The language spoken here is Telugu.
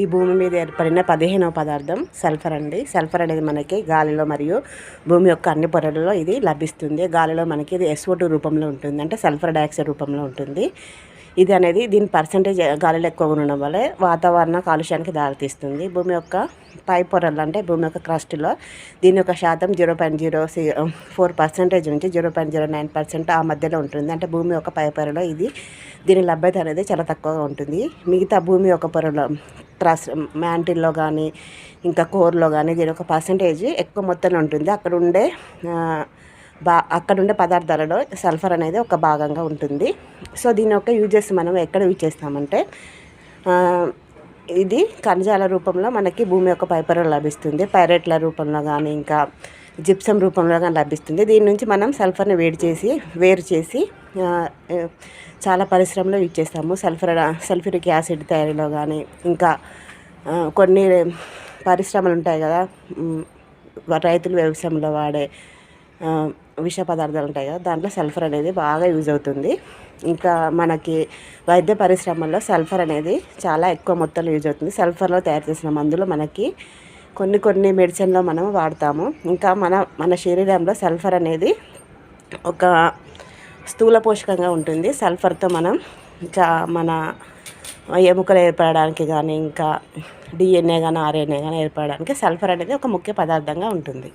ఈ భూమి మీద ఏర్పడిన పదిహేనవ పదార్థం సల్ఫర్ అండి. సల్ఫర్ అనేది మనకి గాలిలో మరియు భూమి యొక్క అన్ని పొరలలో ఇది లభిస్తుంది. గాలిలో మనకి ఇది ఎస్ఓ రూపంలో ఉంటుంది. అంటే సల్ఫర్ డైఆక్సైడ్ రూపంలో ఉంటుంది. ఇది అనేది దీని పర్సంటేజ్ గాలిలో ఎక్కువగా ఉండడం వల్ల వాతావరణ కాలుష్యానికి దారితీస్తుంది. భూమి యొక్క పై పొరలు అంటే భూమి యొక్క క్రస్ట్లో దీని యొక్క శాతం zero point zero four percentage నుంచి zero point zero nine percent ఆ మధ్యలో ఉంటుంది. అంటే భూమి యొక్క పై పొరలో ఇది దీని లభ్యత అనేది చాలా తక్కువగా ఉంటుంది. మిగతా భూమి యొక్క పొరలో ట్రస్ మ్యాంటిల్లో కానీ ఇంకా కోర్లో కానీ దీని ఒక పర్సంటేజ్ ఎక్కువ మొత్తంలో ఉంటుంది. అక్కడ ఉండే బా అక్కడ ఉండే పదార్థాలలో సల్ఫర్ అనేది ఒక భాగంగా ఉంటుంది. సో దీని యొక్క యూజెస్ మనం ఎక్కడ యూజ్ చేస్తామంటే ఇది ఖనిజాల రూపంలో మనకి భూమి యొక్క పైపరం లభిస్తుంది. పైరెట్ల రూపంలో కానీ ఇంకా జిప్సం రూపంలో కానీ లభిస్తుంది. దీని నుంచి మనం సల్ఫర్ని వేడి చేసి వేరు చేసి చాలా పరిశ్రమలో యూజ్ చేస్తాము. సల్ఫర్ సల్ఫ్యూరిక్ యాసిడ్ తయారీలో కానీ ఇంకా కొన్ని పరిశ్రమలు ఉంటాయి కదా రైతులు వ్యవసాయంలో వాడే విష పదార్థాలు ఉంటాయి కదా దాంట్లో సల్ఫర్ అనేది బాగా యూజ్ అవుతుంది. ఇంకా మనకి వైద్య పరిశ్రమల్లో సల్ఫర్ అనేది చాలా ఎక్కువ మొత్తంలో యూజ్ అవుతుంది. సల్ఫర్లో తయారు చేసిన మందులు మనకి కొన్ని కొన్ని మెడిసిన్లో మనం వాడతాము. ఇంకా మన మన శరీరంలో సల్ఫర్ అనేది ఒక స్థూల పోషకంగా ఉంటుంది. సల్ఫర్తో మనం ఇంకా మన ఎముకలు ఏర్పడడానికి కానీ ఇంకా డిఎన్ఏ కానీ ఆర్ఎన్ఏ కానీ ఏర్పడడానికి సల్ఫర్ అనేది ఒక ముఖ్య పదార్థంగా ఉంటుంది.